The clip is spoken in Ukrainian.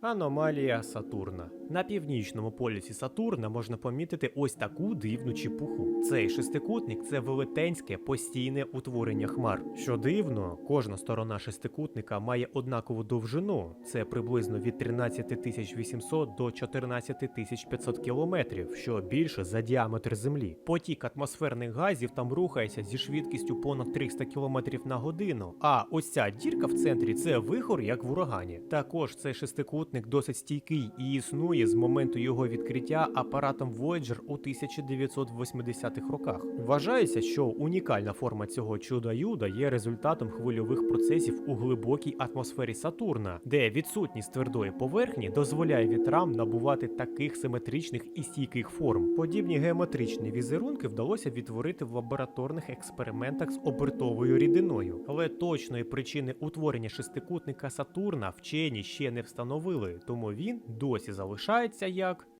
Аномалія Сатурна. На північному полюсі Сатурна можна помітити ось таку дивну чепуху. Цей шестикутник це велетенське постійне утворення хмар. Що дивно, кожна сторона шестикутника має однакову довжину. Це приблизно від 13 800 до 14 500 кілометрів, що більше за діаметр Землі. Потік атмосферних газів там рухається зі швидкістю понад 300 км на годину. А ось ця дірка в центрі це вихор, як в урагані. Також цей шестикутник досить стійкий і існує з моменту його відкриття апаратом Voyager у 1980-х роках. Вважається, що унікальна форма цього чуда юда є результатом хвильових процесів у глибокій атмосфері Сатурна, де відсутність твердої поверхні дозволяє вітрам набувати таких симетричних і стійких форм. Подібні геометричні візерунки вдалося відтворити в лабораторних експериментах з обертовою рідиною, але точної причини утворення шестикутника Сатурна вчені ще не встановили, тому він досі залишається як